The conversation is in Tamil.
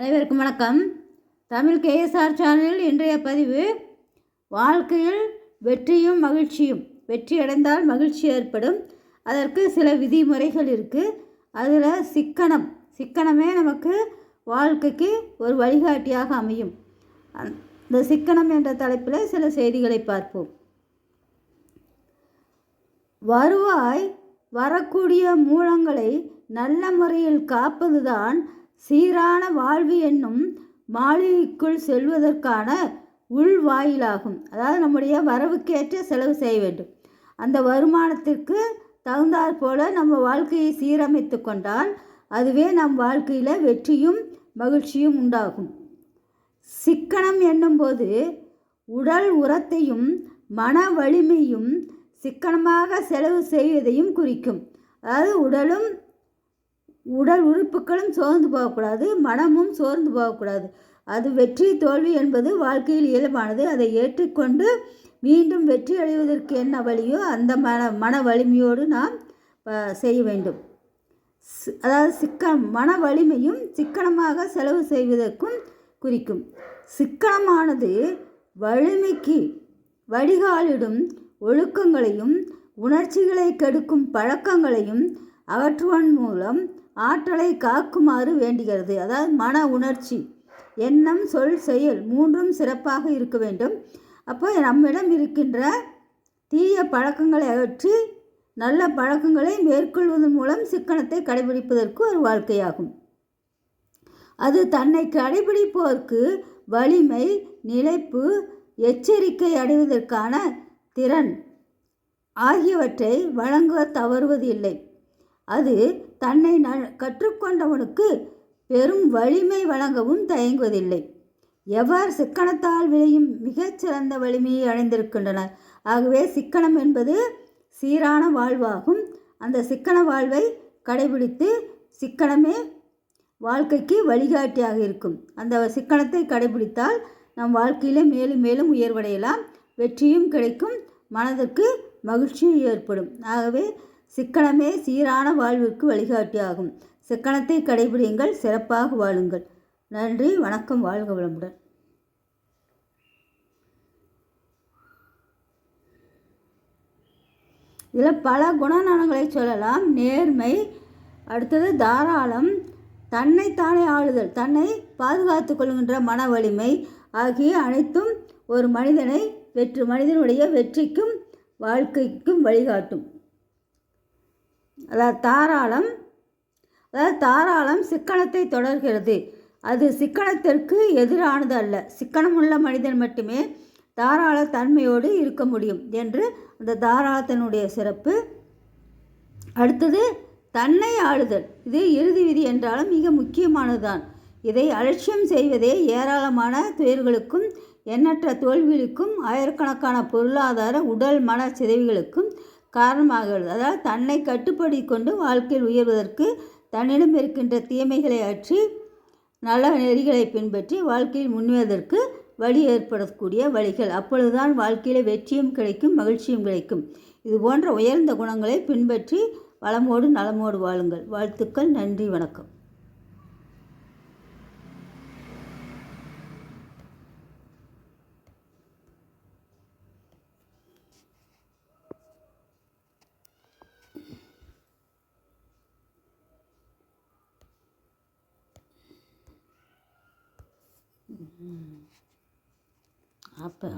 அனைவருக்கும் வணக்கம். தமிழ் கேஎஸ்ஆர் சேனலில் இன்றைய பதிவு வாழ்க்கையில் வெற்றியும் மகிழ்ச்சியும் வெற்றி அடைந்தால் மகிழ்ச்சி ஏற்படும். அதற்கு சில விதிமுறைகள் இருக்குது அதில் சிக்கனம் சிக்கனமே நமக்கு வாழ்க்கைக்கு ஒரு வழிகாட்டியாக அமையும். இந்த சிக்கனம் என்ற தலைப்பில் சில செய்திகளை பார்ப்போம். வருவாய் வரக்கூடிய மூலங்களை நல்ல முறையில் காப்பதுதான் சீரான வாழ்வு என்னும் மாளிகைக்குள் செல்வதற்கான உள்வாயிலாகும் அதாவது நம்முடைய வரவுக்கேற்ற செலவு செய்ய வேண்டும். அந்த வருமானத்திற்கு தகுந்தாற் போல நம்ம வாழ்க்கையை சீரமைத்து கொண்டால் அதுவே நம் வாழ்க்கையில் வெற்றியும் மகிழ்ச்சியும் உண்டாகும். சிக்கனம் என்னும்போது உடல் உரத்தையும் மன வலிமையும் சிக்கனமாக செலவு செய்வதையும் குறிக்கும். அதாவது உடலும் உடல் உறுப்புகளும் சோர்ந்து போகக்கூடாது மனமும் சோர்ந்து போகக்கூடாது. அது வெற்றி தோல்வி என்பது வாழ்க்கையில் இயல்பானது. அதை ஏற்றுக்கொண்டு மீண்டும் வெற்றி அடைவதற்கு என்ன வழியோ அந்த மன மன வலிமையோடு நாம் செய்ய வேண்டும். அதாவது சிக்க மன வலிமையும் சிக்கனமாக செலவு செய்வதற்கும் குறிக்கும். சிக்கனமானது வலிமைக்கு வடிகாலிடும் ஒழுக்கங்களையும் உணர்ச்சிகளை கெடுக்கும் பழக்கங்களையும் அகற்றுவன் மூலம் ஆற்றலை காக்குமாறு வேண்டுகிறது. அதாவது மன உணர்ச்சி எண்ணம் சொல் செயல் மூன்றும் சிறப்பாக இருக்க வேண்டும். அப்போ நம்மிடம் இருக்கின்ற தீய பழக்கங்களை அகற்றி நல்ல பழக்கங்களை மேற்கொள்வதன் மூலம் சிக்கனத்தை கடைபிடிப்பதற்கு ஒரு வாழ்க்கையாகும். அது தன்னை கடைபிடிப்போருக்கு வலிமை நிலைப்பு எச்சரிக்கை அடைவதற்கான திறன் ஆகியவற்றை வழங்க தவறுவதில்லை. அது தன்னை ந கற்றுக்கொண்டவனுக்கு பெரும் வலிமை வழங்கவும் தயங்குவதில்லை. எவ்வாறு சிக்கனத்தால் விளையும் மிகச்சிறந்த வலிமையை அடைந்திருக்கின்றனர் ஆகவே சிக்கனம் என்பது சீரான வாழ்வாகும். அந்த சிக்கன வாழ்வை கடைபிடித்து சிக்கனமே வாழ்க்கைக்கு வழிகாட்டியாக இருக்கும். அந்த சிக்கனத்தை கடைபிடித்தால் நம் வாழ்க்கையில் மேலும் மேலும் உயர்வடையலாம். வெற்றியும் கிடைக்கும். மனதிற்கு மகிழ்ச்சியும் ஏற்படும். ஆகவே சிக்கனமே சீரான வாழ்விற்கு வழிகாட்டியாகும். சிக்கனத்தை கடைபிடியுங்கள் சிறப்பாக வாழுங்கள். நன்றி வணக்கம் வாழ்க வளமுடன். இதில் பல குணநலங்களை சொல்லலாம். நேர்மை அடுத்தது தாராளம் தன்னைத்தானே ஆளுதல் தன்னை பாதுகாத்து கொள்கின்ற மன வலிமை ஆகிய அனைத்தும் ஒரு மனிதனை வெற்றி மனிதனுடைய வெற்றிக்கும் வாழ்க்கைக்கும் வழிகாட்டும். அதாவது தாராளம் அதாவது தாராளம் சிக்கனத்தை தொடர்கிறது. அது சிக்கனத்திற்கு எதிரானது அல்ல. சிக்கனமுள்ள மனிதன் மட்டுமே தாராள தன்மையோடு இருக்க முடியும் என்று அந்த தாராளத்தினுடைய சிறப்பு. அடுத்தது தன்னை ஆளுதல். இது இறுதி விதி என்றாலும் மிக முக்கியமானதுதான். இதை அலட்சியம் செய்வதே ஏராளமான துயர்களுக்கும் எண்ணற்ற தோல்விகளுக்கும் ஆயிரக்கணக்கான பொருளாதார உடல் மன சிதைவுகளுக்கும் காரணமாகிறது. அதாவது தன்னை கட்டுப்படி கொண்டு வாழ்க்கையில் உயர்வதற்கு தன்னிடம் இருக்கின்ற தீமைகளை அற்றி நல்ல நெறிகளை பின்பற்றி வாழ்க்கையில் முன்னேறுவதற்கு வழி ஏற்படக்கூடிய வழிகள். அப்பொழுதுதான் வாழ்க்கையில் வெற்றியும் கிடைக்கும் மகிழ்ச்சியும் கிடைக்கும். இது போன்ற உயர்ந்த குணங்களை பின்பற்றி வளமோடு நலமோடு வாழுங்கள். வாழ்த்துக்கள் நன்றி வணக்கம். அப்போ